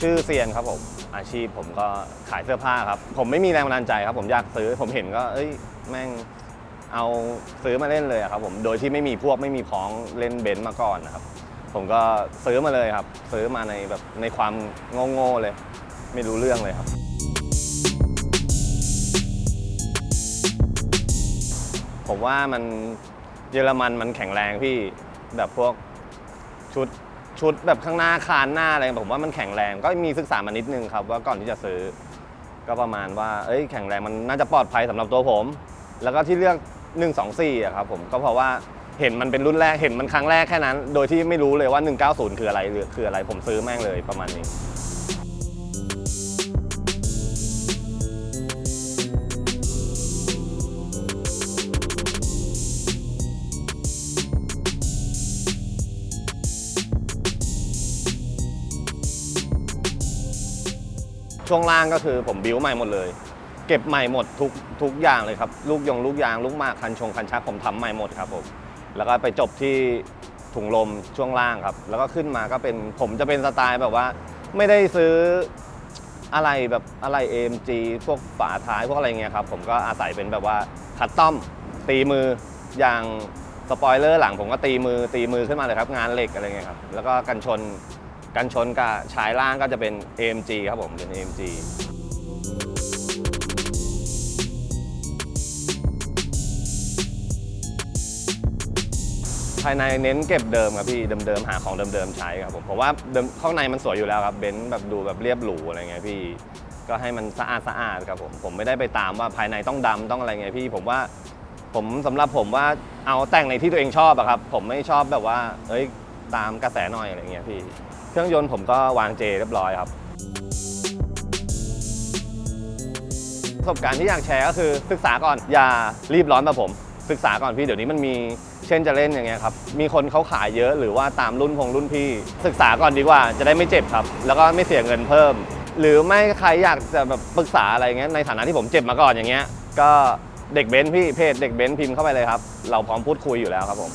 ชื่อเซียนครับผมอาชีพผมก็ขายเสื้อผ้าครับ ผมไม่มีแรงบันดาลใจครับ ผมอยากซื้อผมเห็นก็ เอ้ยแม่งเอาซื้อมาเล่นเลยครับผมโดยที่ไม่มีพวกไม่มีพ้องเล่นเบนซ์มาก่อนนะครับ ผมก็ซื้อมาเลยครับ ซื้อมาในแบบในความโง่ๆเลย ไม่รู้เรื่องเลยครับ ผมว่ามันเยอรมันมันแข็งแรงพี่แบบพวกชุด ชุดแบบข้างหน้าคานหน้าอะไรผมว่ามันแข็งแรงก็มีศึกษามานิดนึงครับ ว่าก่อนที่จะซื้อ ก็ประมาณว่า เอ้ยแข็งแรงมันน่าจะปลอดภัยสำหรับตัวผม แล้วก็ที่เลือก 124อะครับผมก็เพราะว่าเห็นมันเป็นรุ่นแรกเห็นมันครั้งแรกแค่นั้น โดยที่ไม่รู้เลยว่า 190 คืออะไรหรือคืออะไรผมซื้อแม่งเลยประมาณนี้ ช่วงล่างก็คือผมบิวใหม่หมดเลย เก็บใหม่หมดทุกทุกอย่างเลยครับลูกยงลูกยางลูกมากคันชงคันชักผมทำใหม่หมดครับผมแล้วก็ไปจบที่ถุงลมช่วงล่างครับ แล้วก็ขึ้นมาก็เป็นผมจะเป็นสไตล์แบบว่า ไม่ได้ซื้ออะไรแบบอะไร AMG พวกฝาท้ายพวกอะไรเงี้ยครับผมก็อาศัยเป็นแบบว่าคัสตอมตีมืออย่างสปอยเลอร์หลังผมก็ตีมือตีมือขึ้นมาเลยครับ งานเหล็กอะไรเงี้ยครับแล้วก็กันชน กันชนกับชายล่างก็จะเป็น AMG ครับผมเป็น AMG ภายในเน้นเก็บเดิมครับพี่เดิมๆหาของเดิมๆใช้ครับผมผมว่าเดิมข้างในมันสวยอยู่แล้วครับเบนซ์แบบดูแบบเรียบหรูอะไรเงี้ยพี่ก็ให้มันสะอาดสะอาดครับผมผมไม่ได้ไปตามว่าภายในต้องดำต้องอะไรเงี้ยพี่ ผมว่าผมสำหรับผมว่าเอาแต่งในที่ตัวเองชอบอะครับ ผมไม่ชอบแบบว่า เอ้ยตามกระแสหน่อยอะไรเงี้ยพี่ เครื่องยนต์ผมก็วางเจเรียบร้อยครับ ประสบการณ์ที่อยากแชร์ก็คือศึกษาก่อนอย่ารีบร้อนแบบผม ศึกษาก่อนพี่เดี๋ยวนี้มันมีเช่นจะเล่นอย่างเงี้ยครับมีคนเขาขายเยอะหรือว่าตามรุ่นพงรุ่นพี่ ศึกษาก่อนดีกว่าจะได้ไม่เจ็บครับ แล้วก็ไม่เสียเงินเพิ่ม หรือไม่ใครอยากจะแบบปรึกษาอะไรเงี้ยในฐานะที่ผมเจ็บมาก่อนอย่างเงี้ยก็เด็กเบนซ์พี่เพจเด็กเบนซ์พิมพ์เข้าไปเลยครับ เราพร้อมพูดคุยอยู่แล้วครับผม